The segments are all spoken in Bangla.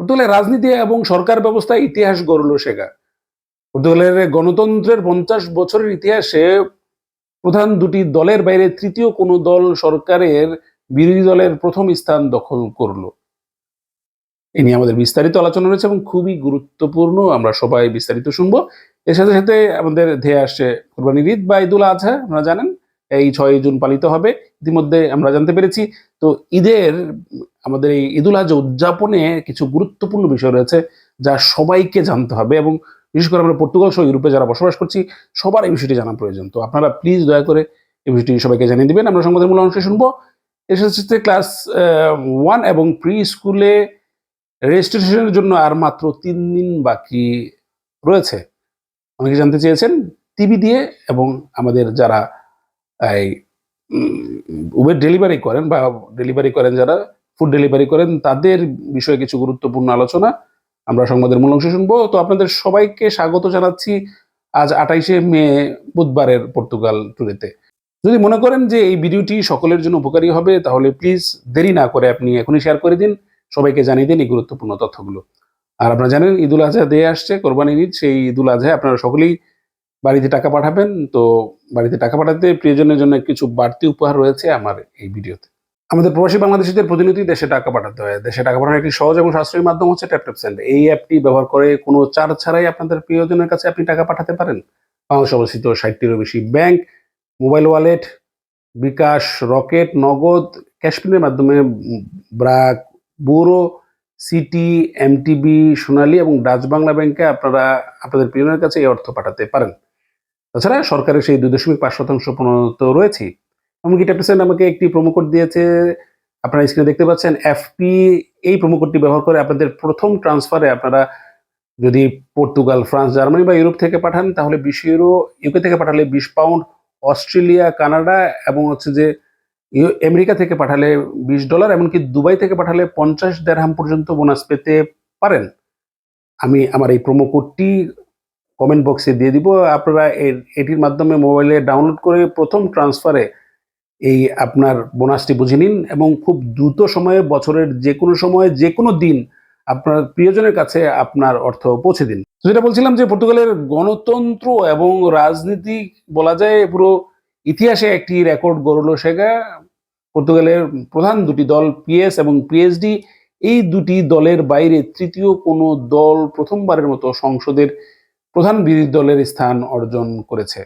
পর্তুগালের রাজনীতি এবং সরকার ব্যবস্থায় ইতিহাস গড়ল শেখা পর্তুগালের গণতন্ত্রের পঞ্চাশ বছরের ইতিহাসে প্রধান দুটি দলের বাইরে তৃতীয় কোনো দল সরকারের বিরোধী দলের প্রথম স্থান দখল করল। এ নিয়ে আমাদের বিস্তারিত আলোচনা রয়েছে এবং খুবই গুরুত্বপূর্ণ আমরা সবাই বিস্তারিত শুনব। এর সাথে সাথে আমাদের ধেয়ে আসছে কোরবানির ঈদ বা ঈদুল আজহা, আপনারা জানেন, এই ছয় জুন পালিত হবে। ইতিমধ্যে আমরা জানতে পেরেছি, তো ঈদের আমাদের এই ঈদুল আজহা উদযাপনে কিছু গুরুত্বপূর্ণ বিষয় রয়েছে যা সবাইকে জানতে হবে এবং বিশেষ করে আমরা পর্তুগাল সহ ইউরোপে যারা বসবাস করছি, সবার এই বিষয়টি জানা প্রয়োজন। তো আপনারা প্লিজ দয়া করে এই বিষয়টি সবাইকে জানিয়ে দেবেন। আমরা সংবাদের মূল অংশ শুনব। সাথে ক্লাস ওয়ান এবং প্রি স্কুলে রেজিস্ট্রেশনের জন্য আর মাত্র তিন দিন বাকি রয়েছে। অনেকে জানতে চেয়েছেন টিভি দিয়ে এবং আমাদের যারা এই উবের ডেলিভারি করেন বা ডেলিভারি করেন যারা ফুড ডেলিভারি করেন, তাদের বিষয়ে কিছু গুরুত্বপূর্ণ আলোচনা আমরা সংবাদের মূল অংশ শুনব। তো আপনাদের সবাইকে স্বাগত জানাচ্ছি আজ আঠাইশে মে, বুধবারের পর্তুগাল ট্যুরেতে যদি মনে করেন যে এই ভিডিওটি সকলের জন্য উপকারী হবে, তাহলে প্লিজ দেরি না করে আপনি এখনই শেয়ার করে দিন, সবাইকে জানিয়ে দিন এই গুরুত্বপূর্ণ তথ্যগুলো। আর আপনারা জানেন, ঈদুল আজহা দিয়ে আসছে কোরবানি ঈদ, সেই ঈদুল আজহায় আপনারা সকলেই বাড়িতে টাকা পাঠাবেন। তো বাড়িতে টাকা পাঠাতে প্রিয়জনের জন্য কিছু বাড়তি উপহার রয়েছে আমার এই ভিডিওতে। আমাদের প্রবাসী বাংলাদেশিদের প্রতিনিধি দেশে টাকা পাঠাতে হয়। দেশে টাকা পাঠানোর একটি সহজ এবং সাশ্রয়ী মাধ্যম হচ্ছে ট্যাপট্যাপ সেন্ড এই অ্যাপটি ব্যবহার করে কোনো চার্জ ছাড়াই আপনাদের প্রিয়জনের কাছে আপনি টাকা পাঠাতে পারেন। বাংলাদেশ অবস্থিত ষাটটিরও বেশি bank, mobile wallet, bKash, Rocket, Nagad ক্যাশপিনের মাধ্যমে ব্রাক বুরো সিটি, এমটিবি, সোনালী এবং ডাচ বাংলা ব্যাংকে আপনারা আপনাদের প্রিয়জনের কাছে এই অর্থ পাঠাতে পারেন। তাছাড়া সরকারের সেই দুই দশমিক পাঁচ শতাংশ প্রণত রয়েছে এমনকি ট্যাপসেন্ট আমাকে একটি প্রোমো কোড দিয়েছে? আপনারা স্ক্রিনে দেখতে পাচ্ছেন এফপি এই প্রোমো কোডটি ব্যবহার করে আপনাদের প্রথম ট্রান্সফারে আপনারা যদি পর্তুগাল ফ্রান্স জার্মানি বা ইউরোপ থেকে পাঠান, তাহলে বিশ ইউরো ইউকে থেকে পাঠালে বিশ পাউন্ড অস্ট্রেলিয়া কানাডা এবং হচ্ছে যে আমেরিকা থেকে পাঠালে বিশ ডলার এমনকি দুবাই থেকে পাঠালে পঞ্চাশ দেড়হাম পর্যন্ত বোনাস পেতে পারেন। আমি আমার এই প্রোমো কোডটি কমেন্ট বক্সে দিয়ে দিব। আপনারা এর- এটির মাধ্যমে মোবাইলে ডাউনলোড করে প্রথম ট্রান্সফারে এই আপনার বোনাসটি বুঝে নিন এবং খুব দ্রুত সময়ে বছরের যে কোনো সময়ে যে কোনো দিন আপনার প্রিয়জনের কাছে আপনার অর্থ পৌঁছে দিন। যেটা বলছিলাম যে পর্তুগালের গণতন্ত্র এবং রাজনীতি বলা যায় পুরো ইতিহাসে একটি রেকর্ড গড়ল সেগা। পর্তুগালের প্রধান দুটি দল পিএস এবং পিএইচডি এই দুটি দলের বাইরে তৃতীয় কোনো দল প্রথমবারের মতো সংসদের প্রধান বিরোধী দলের স্থান অর্জন করেছে।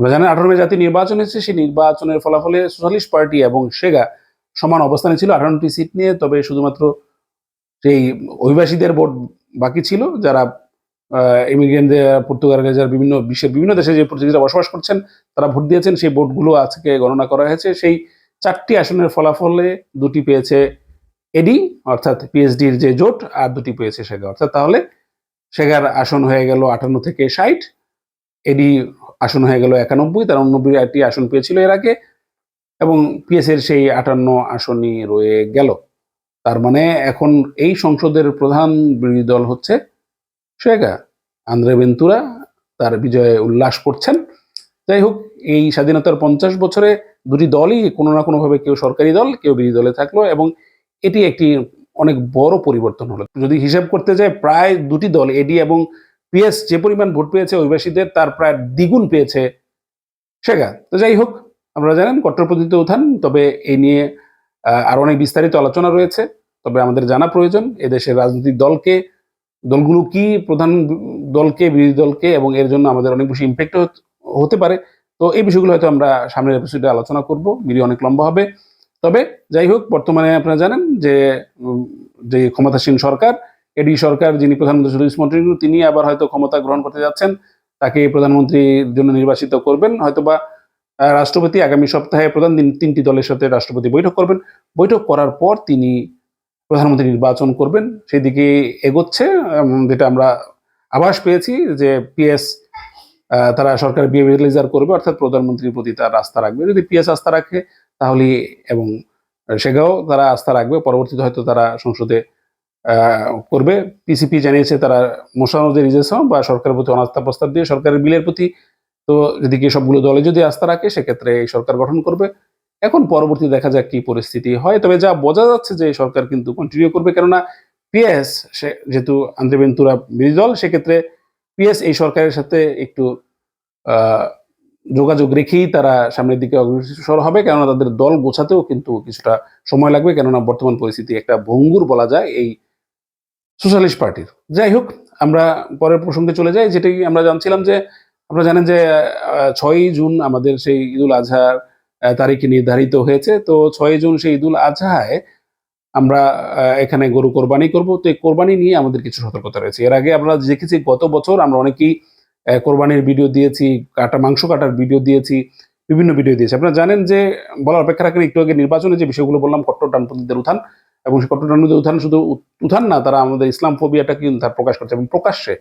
আমরা জানেন আঠারো মে জাতীয় নির্বাচন হয়েছে সেই নির্বাচনের ফলাফলে সোশ্যালিস্ট পার্টি এবং সেগা সমান অবস্থানে ছিল, আঠারোটি সিট নিয়ে, তবে শুধুমাত্র সেই অভিবাসীদের ভোট বাকি ছিল, যারা ইমিগ্রেন্টদের পর্তুগালের যারা বিভিন্ন বিশ্বের বিভিন্ন দেশে যে পর্তুগিজরা বসবাস করছেন, তারা ভোট দিয়েছেন, সেই ভোটগুলো আজকে গণনা করা হয়েছে। সেই চারটি আসনের ফলাফলে দুটি পেয়েছে এডি অর্থাৎ পিএইচডির যে জোট, আর দুটি পেয়েছে সেগা। অর্থাৎ তাহলে সেগার আসন হয়ে গেল আটান্ন থেকে ষাট এডি আসন হয়ে গেল একানব্বই, তার উননব্বইটি আসন পেয়েছিল এর আগে, এবং পিএস এর সেই আটান্ন আসনই রয়ে গেল। তার মানে এখন এই সংসদের প্রধান বিরোধী দল হচ্ছে সেগা আন্দ্রে বেন্তুরা তার বিজয়ে উল্লাস করছেন। যাই হোক, এই স্বাধীনতার পঞ্চাশ বছরে দুটি দলই কোনো না কোনোভাবে কেউ সরকারি দল, কেউ বিরোধী দলে থাকল, এবং এটি একটি অনেক বড় পরিবর্তন হলো। যদি হিসাব করতে যায় প্রায় দুটি দল, এডি এবং পিএস যে পরিমাণ ভোট পেয়েছে অভিবাসীদের তার প্রায় দ্বিগুণ পেয়েছে সেগা। তো যাই হোক আপনারা জানেন কট্টরপন্থীতে উত্থান তবে এই নিয়ে আহ, আরও অনেক বিস্তারিত আলোচনা রয়েছে। তবে আমাদের জানা প্রয়োজন এদেশের রাজনৈতিক দলকে দলগুলো কি প্রধান দলকে বিরোধী দলকে এবং এর জন্য আমাদের অনেক বেশি ইম্প্যাক্ট হতে পারে। তো এই বিষয়গুলো হয়তো আমরা সামনের এপিসোডে আলোচনা করব ভিডিও অনেক লম্বা হবে। তবে যাই হোক বর্তমানে আপনারা জানেন যে যে ক্ষমতাসীন সরকার এডি সরকার, যিনি প্রধানমন্ত্রী সুরেশ মন্ত্রী তিনি আবার হয়তো ক্ষমতা গ্রহণ করতে যাচ্ছেন। তাকে প্রধানমন্ত্রীর জন্য নির্বাচিত করবেন। হয়তোবা রাষ্ট্রপতি আগামী সপ্তাহে প্রধান দিন তিনটি দলের সাথে রাষ্ট্রপতি বৈঠক করবেন। বৈঠক করার পর তিনি প্রধানমন্ত্রী নির্বাচন করবেন। সেই দিকে এগোচ্ছে যেটা আমরা আভাস পেয়েছি যে পিএস তারা সরকার বিহেভিয়ারালাইজার করবে, অর্থাৎ প্রধানমন্ত্রীর প্রতি তার আস্থা রাখবে। যদি পিএস আস্থা রাখে, তাহলে এবং সেগাও তারা আস্থা রাখবে। পরবর্তীতে হয়তো তারা সংসদে করবে। পিসিপি জানিয়েছে তারা মোশারফের রিজেকশন বা সরকারের প্রতি অনাস্থা প্রস্তাব দিয়ে সরকারের বিলের প্রতি। তো এদিকে সবগুলো দলে যদি আস্থা রাখে, সেক্ষেত্রে এই সরকার গঠন করবে। এখন পরবর্তী দেখা যাক কি পরিস্থিতি হয়। তবে যা বোঝা যাচ্ছে যে সরকার কিন্তু কন্টিনিউ করবে, কেননা পিএস সে যেহেতু আন্দ্রেবেন্তুরা বিরোধী দল, সেক্ষেত্রে পিএস এই সরকারের সাথে একটু যোগাযোগ রেখেই তারা সামনের দিকে অগ্রসর হবে। কেননা তাদের দল গোছাতেও কিন্তু কিছুটা সময় লাগবে। কেননা বর্তমান পরিস্থিতি একটা ভঙ্গুর বলা যায় এই সোশ্যালিস্ট পার্টির। যাই হোক, আমরা পরের প্রসঙ্গে চলে যাই যেটাই আমরা জানছিলাম যে আপনারা জানেন যে ছয়ই জুন আমাদের সেই ঈদুল আজহার তারিখে নির্ধারিত হয়েছে। তো ছয়ই জুন সেই ঈদুল আজহায় আমরা এখানে গরু কোরবানি করব। তো এই কোরবানি নিয়ে আমাদের কিছু সতর্কতা রয়েছে। এর আগে আমরা দেখেছি গত বছর আমরা অনেকেই কোরবানির ভিডিও দিয়েছি, কাটা, মাংস কাটার ভিডিও দিয়েছি, বিভিন্ন ভিডিও দিয়েছি। আপনারা জানেন যে, বলার অপেক্ষা রাখেন, একটু আগে নির্বাচনে যে বিষয়গুলো বললাম, কট্টর ডানপন্থীদের উত্থান এবং সেই কট্টর ডানপন্থীদের উত্থান, শুধু উত- উত্থান না, তারা আমাদের ইসলাম ফোবিয়াটাকে কিন্তু তারা প্রকাশ করছে এবং প্রকাশ্যে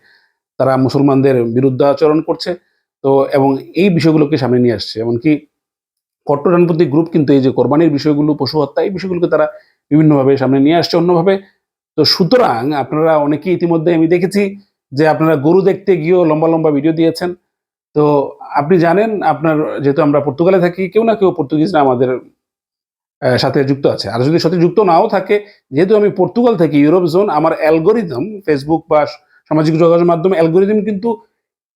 তারা মুসলমানদের বিরুদ্ধে আচরণ করছে। তো, এবং এই বিষয়গুলোকে সামনে নিয়ে আসছে। এমনকি কট্টর ডানপন্থী গ্রুপ কিন্তু এই যে কোরবানির বিষয়গুলো, পশু হত্যা, এই বিষয়গুলোকে তারা বিভিন্নভাবে সামনে নিয়ে আসছে অন্যভাবে। তো, সুতরাং আপনারা অনেকেই ইতিমধ্যে আমি দেখেছি যে আপনারা গরু দেখতে গিয়েও লম্বা লম্বা ভিডিও দিয়েছেন। তো, আপনি জানেন, আপনার, যেহেতু আমরা পর্তুগালে থাকি, কেউ না কেউ পর্তুগিজরা আমাদের সাথে যুক্ত আছে। আর যদি সাথে যুক্ত নাও থাকে, যেহেতু আমি পর্তুগাল থেকে, ইউরোপ জোন, আমার অ্যালগোরিদম ফেসবুক বা সামাজিক যোগাযোগের মাধ্যমে অ্যালগোরিদম কিন্তু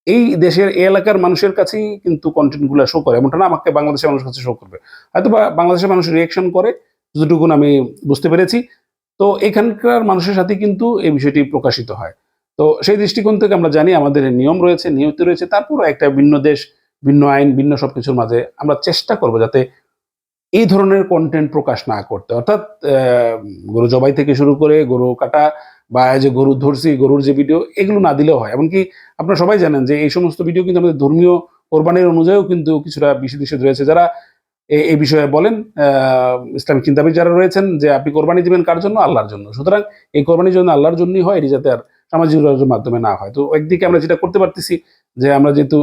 এই দেশের, এই এলাকার মানুষের কাছেই কিন্তু কন্টেন্টগুলো শো করে। এমনটা না, আমাকে বাংলাদেশের মানুষের কাছে শো করবে। হয়তো বা বাংলাদেশের মানুষ রিয়েকশন করে, যতটুকুন আমি বুঝতে পেরেছি। তো এখানকার মানুষের সাথে কিন্তু এই বিষয়টি প্রকাশিত হয়। তো সেই দৃষ্টিকোণ থেকে আমরা জানি, আমাদের নিয়ম রয়েছে নিয়মিত রয়েছে, তারপরও একটা ভিন্ন দেশ, ভিন্ন আইন, ভিন্ন সবকিছুর মাঝে আমরা চেষ্টা করব যাতে এই ধরনের কন্টেন্ট প্রকাশ না করতে। অর্থাৎ গরু জবাই থেকে শুরু করে গরু কাটা বা যে গরু ধরছি, গরুর যে ভিডিও এগুলো না দিলেও হয়। এমনকি আপনারা সবাই জানেন যে এই সমস্ত ভিডিও কিন্তু আমাদের ধর্মীয় কোরবানির অনুযায়ীও কিন্তু কিছুটা বিশেষ নিষেধ রয়েছে। যারা এই বিষয়ে বলেন ইসলামিক চিন্তাবিদ যারা রয়েছেন যে আপনি কোরবানি দিবেন কার জন্য? আল্লাহর জন্য। সুতরাং এই কোরবানির জন্য আল্লাহর জন্যই হয়, এটি যাতে আর সামাজিক যোগাযোগের মাধ্যমে না হয়। তো একদিকে আমরা যেটা করতে পারতেছি যে আমরা যেহেতু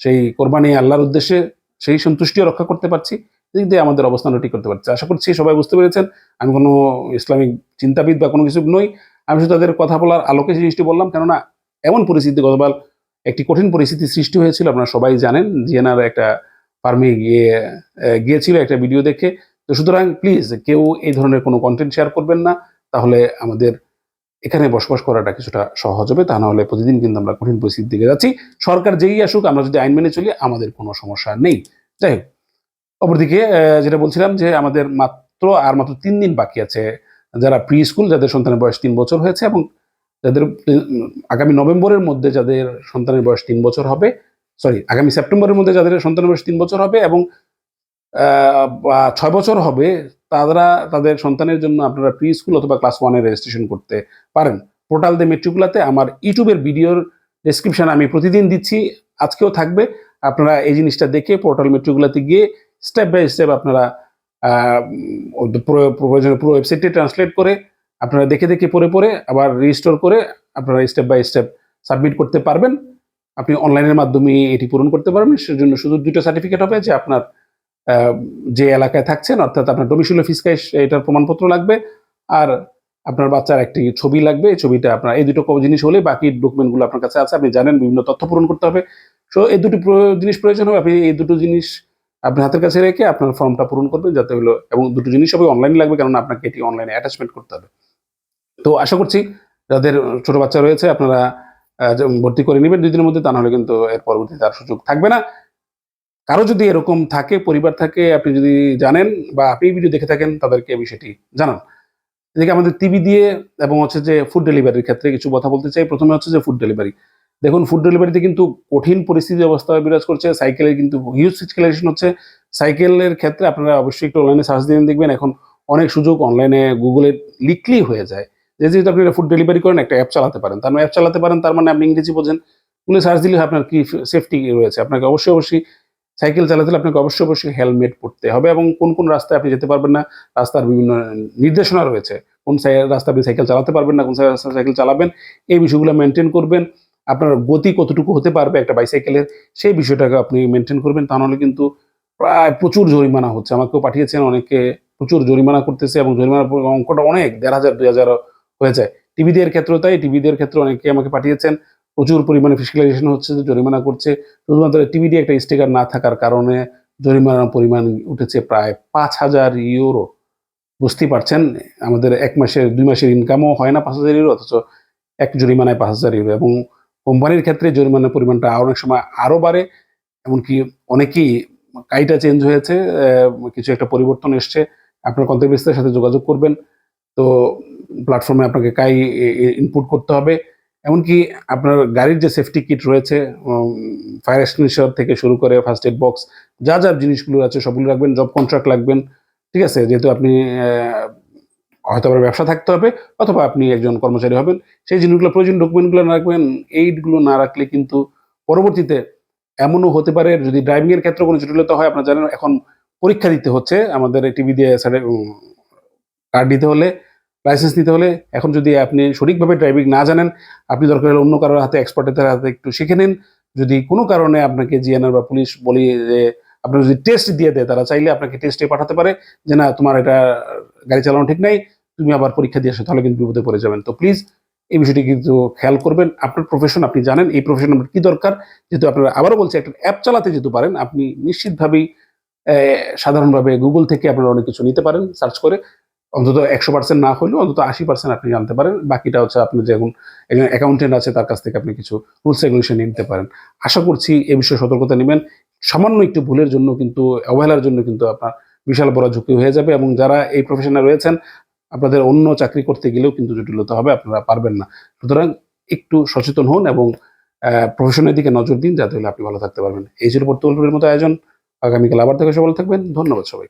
সেই কোরবানি আল্লাহর উদ্দেশ্যে সেই সন্তুষ্টিও রক্ষা করতে পারছি দিক দিয়ে আমাদের অবস্থানটা ঠিক করতে পারছে। আশা করছি সবাই বুঝতে পেরেছেন। আমি কোনো ইসলামিক চিন্তাবিদ বা কোনো কিছু নই। আমি শুধু তাদের কথা বলার আলোকে জিনিসটি বললাম, কেননা এমন পরিস্থিতি গতকাল একটি কঠিন পরিস্থিতি সৃষ্টি হয়েছিল, আপনারা সবাই জানেন। জিএনআর একটা ফার্মে গিয়ে গিয়েছিল একটা ভিডিও দেখে। তো সুতরাং প্লিজ কেউ এই ধরনের কোনো কন্টেন্ট শেয়ার করবেন না। তাহলে আমাদের এখানে বসবাস করাটা কিছুটা সহজ হবে। তা নাহলে প্রতিদিন কিন্তু আমরা কঠিন পরিস্থিতির দিকে যাচ্ছি। সরকার যেই আসুক, আমরা যদি আইন মেনে চলি, আমাদের কোনো সমস্যা নেই। যাই হোক। অপরদিকে যেটা বলছিলাম যে আমাদের মাত্র আর মাত্র তিন দিন বাকি আছে যারা প্রি স্কুল যাদের সন্তানের বয়স তিন বছর হয়েছে এবং যাদের আগামী নভেম্বরের মধ্যে যাদের সন্তানের বয়স তিন বছর হবে সরি আগামী সেপ্টেম্বরের মধ্যে যাদের সন্তানের বয়স তিন বছর হবে এবং ছয় বছর হবে, তারা, তাদের সন্তানের জন্য আপনারা প্রি স্কুল অথবা ক্লাস ওয়ানে রেজিস্ট্রেশন করতে পারেন। পোর্টাল দে মেট্রিকুলাতে আমার ইউটিউবের ভিডিওর ডেসক্রিপশন আমি প্রতিদিন দিচ্ছি, আজকেও থাকবে। আপনারা এই জিনিসটা দেখে পোর্টাল মেট্রিকুলাতে গিয়ে স্টেপ বাই স্টেপ আপনারা পুরো- প্রয়োজনে পুরো ওয়েবসাইটটি ট্রান্সলেট করে আপনারা দেখে দেখে পড়ে পড়ে আবার রিস্টোর করে আপনারা স্টেপ বাই স্টেপ সাবমিট করতে পারবেন। আপনি অনলাইনের মাধ্যমে এটি পূরণ করতে পারবেন। সেজন্য শুধু দুটো সার্টিফিকেট হবে যে আপনার যে এলাকায় থাকছেন, অর্থাৎ আপনার ডোমিসিলো ফিসকাই এটার প্রমাণপত্র লাগবে আর আপনার বাচ্চার একটি ছবি লাগবে। এই ছবিটা আপনার, এই দুটো জিনিস হলে বাকি ডকুমেন্টগুলো আপনার কাছে আছে। আপনি জানেন বিভিন্ন তথ্য পূরণ করতে হবে। সো এই দুটো প্র- জিনিস প্রয়োজন হবে। আপনি এই দুটো জিনিস আপনার হাতের কাছে রেখে আপনার ফর্মটা পূরণ করবেন যাতে হলো, এবং দুটো জিনিস সবই অনলাইন লাগবে কারণ আপনাকে এটি অনলাইনে অ্যাটাচমেন্ট করতে হবে। তো আশা করছি যাদের ছোট বাচ্চা রয়েছে আপনারা ভর্তি করে নেবেন দুই দিনের মধ্যে, তা নাহলে কিন্তু এর পরবর্তীতে আর সুযোগ থাকবে না। কারও যদি এরকম থাকে, পরিবার থাকে, আপনি যদি জানেন বা আপনি ভিডিও দেখে থাকেন, তাদেরকে বিষয়টি জানান। এদিকে আমাদের টিভি দিয়ে এবং হচ্ছে যে ফুড ডেলিভারির ক্ষেত্রে কিছু কথা বলতে চাই। প্রথমে হচ্ছে যে ফুড ডেলিভারি দেখুন ফুড ডেলিভারিতে কিন্তু কঠিন পরিস্থিতি অবস্থা বিরাজ করছে। সাইকেলের কিন্তু হিউজ সিচুয়েশন হচ্ছে। সাইকেলের ক্ষেত্রে আপনারা অবশ্যই একটু অনলাইনে সার্চ দিয়ে দেখবেন। এখন অনেক সুযোগ অনলাইনে গুগলে লিখলি হয়ে যায়। যে যেহেতু আপনি ফুড ডেলিভারি করেন, একটা অ্যাপ চালাতে পারেন। তার মানে অ্যাপ চালাতে পারেন, তার মানে আপনি ইংরেজি বোঝেন। গুগলে সার্চ দিলে আপনার কি সেফটি রয়েছে? আপনাকে অবশ্যই অবশ্যই সাইকেল চালাতে আপনাকে অবশ্যই অবশ্যই হেলমেট পরতে হবে এবং কোন কোন রাস্তায় আপনি যেতে পারবেন না, রাস্তার বিভিন্ন নির্দেশনা রয়েছে। কোন রাস্তা আপনি সাইকেল চালাতে পারবেন না, কোন রাস্তায় সাইকেল চালাবেন, এই বিষয়গুলো মেনটেন করবেন। আপনার গতি কতটুকু হতে পারবে একটা বাইসাইকেলের সেই বিষয়টাকে আপনি মেনটেন করবেন। তা নাহলে কিন্তু প্রায় প্রচুর জরিমানা হচ্ছে। আমাকেও পাঠিয়েছেন, অনেকে প্রচুর জরিমানা করতেছে এবং জরিমানার অঙ্কটা অনেক, দেড় হাজার, দুই হাজারও হয়ে যায় টিভিদের ক্ষেত্রেও তাই, টিভিদের ক্ষেত্রে অনেকে আমাকে পাঠিয়েছেন। প্রচুর পরিমাণে ফিজিক্যালাইজেশন হচ্ছে, জরিমানা করছে। শুধুমাত্র টিভি দিয়ে একটা স্টিকার না থাকার কারণে জরিমানার পরিমাণ উঠেছে প্রায় পাঁচ হাজার ইউরো বুঝতেই পারছেন? আমাদের এক মাসের, দুই মাসের ইনকামও হয় না পাঁচ হাজার ইউরো অথচ এক জরিমানায় পাঁচ হাজার ইউরো এবং কোম্পানির ক্ষেত্রে জরিমানার পরিমাণটা অনেক সময় আরও বাড়ে, এমনকি অনেকেই কাইটা চেঞ্জ হয়েছে কিছু একটা পরিবর্তন এসছে। আপনার কন্ট্রাক্ট সাথে যোগাযোগ করবেন। তো প্ল্যাটফর্মে আপনাকে কাই ইনপুট করতে হবে। এমনকি আপনার গাড়ির যে সেফটি কিট রয়েছে ফায়ার এক্সটিংশন থেকে শুরু করে ফার্স্ট এড বক্স যা যা জিনিসগুলো আছে সবগুলো রাখবেন জব কন্ট্রাক্ট লাগবেন। ঠিক আছে? যেহেতু আপনি হয়তো আবার ব্যবসা থাকতে হবে, অথবা আপনি একজন কর্মচারী হবেন, সেই জিনিসগুলো প্রয়োজন ডকুমেন্টগুলো না রাখবেন এইটগুলো না রাখলে কিন্তু পরবর্তীতে এমনও হতে পারে, যদি ড্রাইভিংয়ের ক্ষেত্রে কোনো জটিলতা হয়, আপনারা জানেন এখন পরীক্ষা দিতে হচ্ছে, আমাদের টিভি দিয়ে কার্ড দিতে হলে লাইসেন্স নিতে হলে, এখন যদি আপনি সঠিকভাবে ড্রাইভিং না জানেন, আপনি দরকার হলে অন্য কারোর হাতে এক্সপার্টের হাতে একটু শিখে নিন, যদি কোনো কারণে আপনাকে জিএনআর বা পুলিশ বলি যে, আপনার যদি টেস্ট দিয়ে দেয়, তারা চাইলে আপনাকে টেস্টে পাঠাতে পারে, যে না, তোমার এটা গাড়ি চালানো ঠিক নাই তুমি আবার পরীক্ষা দিয়ে আসো তাহলে কিন্তু বিপদে পড়ে যাবেন। তো প্লিজ এই বিষয়টি কিন্তু খেয়াল করবেন। আপনার প্রফেশন আপনি জানেন, এই প্রফেশন আপনার কি দরকার? যেহেতু আপনারা আবারও বলছি, একটা অ্যাপ চালাতে যেতে পারেন, আপনি নিশ্চিতভাবেই সাধারণভাবে গুগল থেকে আপনারা অনেক কিছু নিতে পারেন সার্চ করে। অন্তত একশো পার্সেন্ট না হলেও অন্তত আশি পার্সেন্ট আপনি জানতে পারেন। বাকিটা হচ্ছে আপনি যেমন একজন অ্যাকাউন্টেন্ট আছে, তার কাছ থেকে আপনি কিছু রুলস রেগুলেশন নিতে পারেন। আশা করছি এ বিষয়ে সতর্কতা নেবেন। সামান্য একটু ভুলের জন্য কিন্তু, অবহেলার জন্য কিন্তু আপনার বিশাল বড় ঝুঁকি হয়ে যাবে এবং যারা এই প্রফেশনে রয়েছেন আপনাদের অন্য চাকরি করতে গেলেও কিন্তু জটিলতা হবে, আপনারা পারবেন না। সুতরাং একটু সচেতন হন এবং প্রফেশনের দিকে নজর দিন যাতে হলে আপনি ভালো থাকতে পারবেন। এই ছিল পর্তুগল মতো আয়োজন। আগামীকাল আবার থেকে সবাই থাকবেন। ধন্যবাদ সবাই